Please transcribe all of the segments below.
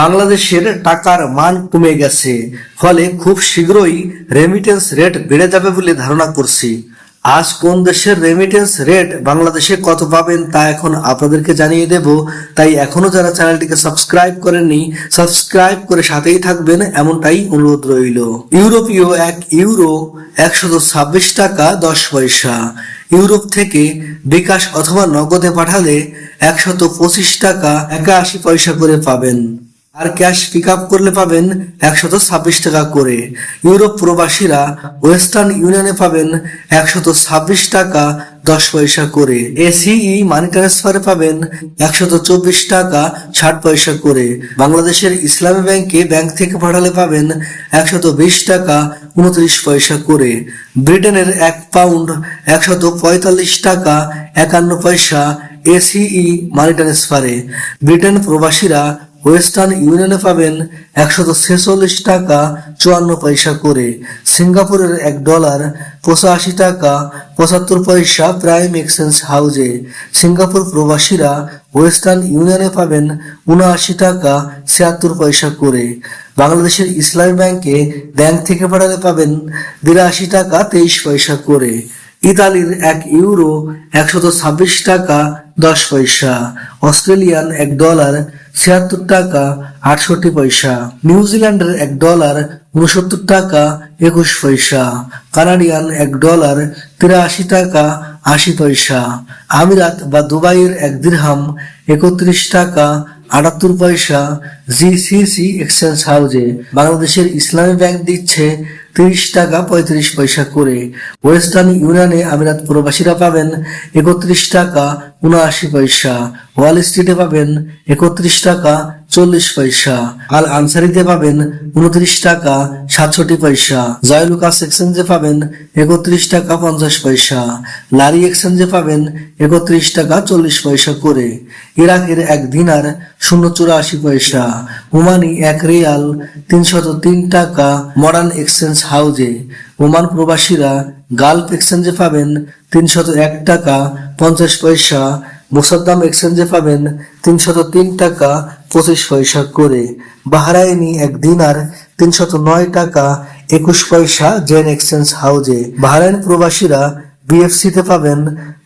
বাংলাদেশের টাকার মান কমে গেছে, ফলে খুব শীঘ্রই রেমিটেন্স রেট বেড়ে যাবে বলে ধারণা করছি। আজ কোন দেশের রেমিটেন্স রেট বাংলাদেশে কত পাবেন তা এখন আপনাদেরকে জানিয়ে দেব, তাই এখনও যারা চ্যানেলটিকে সাবস্ক্রাইব করেননি সাবস্ক্রাইব করে সাথেই থাকবেন, এমনটাই অনুরোধ রইল। ইউরোপীয় এক ইউরো একশত ছাব্বিশ টাকা দশ পয়সা। ইউরোপ থেকে বিকাশ অথবা নগদে পাঠালে একশত পঁচিশ টাকা একাশি পয়সা করে পাবেন। আর ক্যাশ পিক আপ করলে পাবেন একশত ছাব্বিশ টাকা করে। ইউরোপ প্রবাসীরা ওয়েস্টার্ন ইউনিয়নে পাবেন একশত ছাব্বিশ টাকা দশ পয়সা করে। এসিই মানি ট্রান্সফারে পাবেন একশত চব্বিশ টাকা ষাট পয়সা করে। বাংলাদেশের ইসলামী ব্যাংকে ব্যাংক থেকে পাঠালে পাবেন একশত বিশ টাকা উনত্রিশ পয়সা করে। ব্রিটেনের এক পাউন্ড একশত পঁয়তাল্লিশ টাকা একান্ন পয়সা এসিই মানি ট্রান্সফারে। ব্রিটেন প্রবাসীরা ওয়েস্টার্ন ইউনিয়নে পাবেন একশত ছেচল্লিশ টাকা চুয়ান্ন পয়সা করে। সিঙ্গাপুরের এক ডলার পঁচাশি টাকা পঁচাত্তর পয়সা প্রাইম এক্সচেঞ্জ হাউজে। সিঙ্গাপুর প্রবাসীরা ওয়েস্টার্ন ইউনিয়নে পাবেন উনআশি টাকা ছিয়াত্তর পয়সা করে। বাংলাদেশের ইসলামী ব্যাংকে ব্যাংক থেকে পাঠালে পাবেন বিরাশি টাকা তেইশ পয়সা করে। ইতালির এক ইউরো একশত ছাব্বিশ টাকা দশ পয়সা, অস্ট্রেলিয়ান এক ডলার ছিয়াত্তর টাকা আটষট্টি পয়সা নিউজিল্যান্ডের এক ডলার উনসত্তর টাকা একুশ পয়সা, কানাডিয়ান এক ডলার তিরাশি টাকা আশি পয়সা, আমিরাত বা দুবাইয়ের এক দিরহাম একত্রিশ টাকা আটাত্তর পয়সা জিসিসি এক্সচেঞ্জ হাউজে বাংলাদেশের ইসলামী ব্যাংক দিচ্ছে তিরিশ টাকা পঁয়ত্রিশ পয়সা করে। ওয়েস্টার্ন ইউনিয়নে আমিরাত প্রবাসীরা পাবেন একত্রিশ টাকা উনআশি পয়সা। ওয়াল স্ট্রিটে পাবেন একত্রিশ টাকা চল্লিশ পয়সা। আল আনসারিতে পাবেন উনত্রিশ টাকা সাতষট্টি পয়সা। জয়লুকাস এক্সচেঞ্জে পাবেন একত্রিশ টাকা পঞ্চাশ পয়সা। লারি এক্সচেঞ্জে পাবেন একত্রিশ টাকা চল্লিশ পয়সা করে। ইরাকের এক দিনার শূন্য চুরাশি পয়সা। ওমানি এক রিয়াল তিনশত তিন টাকা মডার্ন এক্সচেঞ্জ হাউজে ওমান প্রবাসীরা গালফ এক্সচেঞ্জে পাবেন তিনশত এক টাকা পঞ্চাশ পয়সা। মোসাদ্দাম এক্সচেঞ্জে পাবেন তিনশত তিন টাকা পঁচিশ পয়সা করে। বাহরাইনি এক দিনার তিনশত নয় টাকা একুশ পয়সা জেন এক্সচেঞ্জ হাউজে বাহরাইন প্রবাসীরা বিএফসি তে পাবেন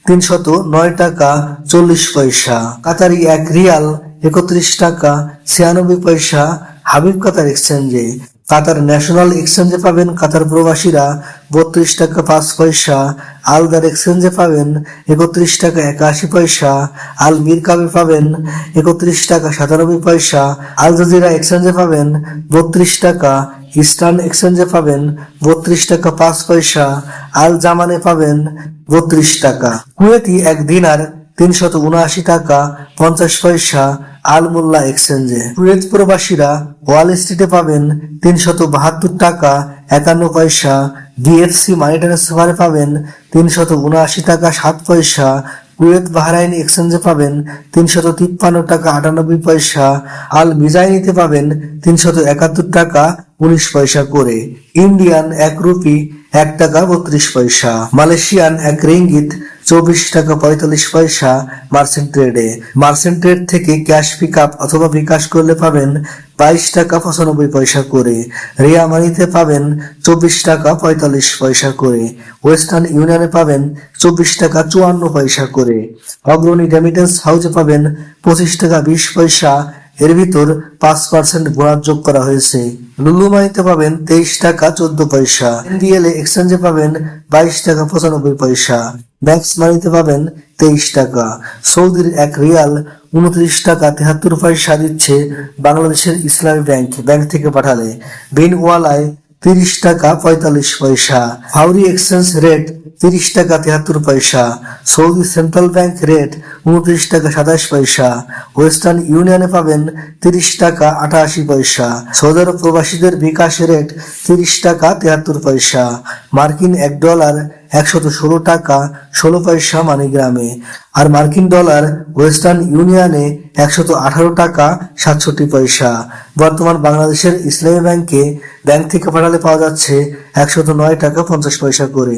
তিনশত নয় টাকা চল্লিশ পয়সা। কাতারি এক রিয়াল একত্রিশ টাকা ছিয়ানব্বই পয়সা হাবিব কাতার এক্সচেঞ্জে। কাতার ন্যাশনাল এক্সচেঞ্জে পাবেন কাতার প্রবাসীরা বত্রিশ টাকা পাঁচ পয়সা। আলদার এক্সচেঞ্জে পাবেন একত্রিশ টাকা একাশি পয়সা। আল মিরকাবে পাবেন একত্রিশ টাকা সাতানব্বই পয়সা। আল জাজিরা এক্সচেঞ্জে পাবেন বত্রিশ টাকা ইস্টার্ন এক্সচেঞ্জে পাবেন বত্রিশ টাকা পাঁচ পয়সা, আল জামানে পাবেন বত্রিশ টাকা। কুয়েতি এক দিনার তিনশত উনআশি টাকা, পঞ্চাশ পয়সা, আল মোল্লা এক্সচেঞ্জে। কুয়েত প্রবাসীরা ওয়াল স্ট্রিটে পাবেন তিনশত বাহাত্তর টাকা, একান্ন পয়সা। ডিএফসি মানি ট্রান্সফারে পাবেন তিনশত উনআশি টাকা, সাত পয়সা। কুয়েত বাহরাইন এক্সচেঞ্জে পাবেন তিনশত তিপ্পান্ন টাকা আটানব্বই পয়সা, আল মিজাইনিতে পাবেন তিনশত একাত্তর টাকা উনিশ পয়সা করে। ইন্ডিয়ান এক রুপি এক টাকা বত্রিশ পয়সা। মালয়েশিয়ান এক রিঙ্গিত, চব্বিশ টাকা পঁয়তাল্লিশ পয়সা মার্চেন্ট ট্রেডে। মার্চেন্ট ট্রেড থেকে ক্যাশ পিক আপ অথবা বিকাশ করলে পাবেন বাইশ টাকা পঁচানব্বই পয়সা করে। রিয়া মানিতে পাবেন চব্বিশ টাকা পঁয়তাল্লিশ পয়সা করে। ওয়েস্টার্ন ইউনিয়নে পাবেন চব্বিশ টাকা চুয়ান্ন পয়সা করে। অগ্রণী রেমিটেন্স হাউসে পাবেন পঁচিশ টাকা বিশ পয়সা এর ভিতর পাঁচ পার্সেন্ট বোনাস যোগ করা হয়েছে। লুলু মানিতে পাবেন তেইশ টাকা চোদ্দ পয়সা। এনডিএল এক্সচেঞ্জে পাবেন বাইশ টাকা পঁচানব্বই পয়সা। ম্যাক্স মানিতে পাবেন তেইশ টাকা। সৌদির এক রিয়াল উনত্রিশ টাকা তেহাত্তর পয়সা দিচ্ছে বাংলাদেশের ইসলামী ব্যাংক ব্যাংক থেকে পাঠালে। বিনওয়ালায় তিরিশ টাকা পঁয়তাল্লিশ পয়সা। ফাউরি এক্সচেঞ্জ রেট তিরিশ টাকা তিয়াত্তর পয়সা। সৌদি সেন্ট্রাল ব্যাংক রেট উনত্রিশ টাকা সাতাশ পয়সা। ওয়েস্টার্ন ইউনিয়নে পাবেন তিরিশ টাকা আটাশি পয়সা। সৌদি আরব প্রবাসীদের বিকাশ রেট তিরিশ টাকা তিয়াত্তর পয়সা। মার্কিন এক ডলার একশত ষোলো টাকা, ষোলো পয়সা মানিগ্রামে আর মার্কিন ডলার ওয়েস্টার্ন ইউনিয়নে একশত আঠারো টাকা, সাতষট্টি পয়সা। বর্তমান বাংলাদেশের ইসলামী ব্যাংকে ব্যাংক থেকে পাঠালে পাওয়া যাচ্ছে একশত নয় টাকা পঞ্চাশ পয়সা করে।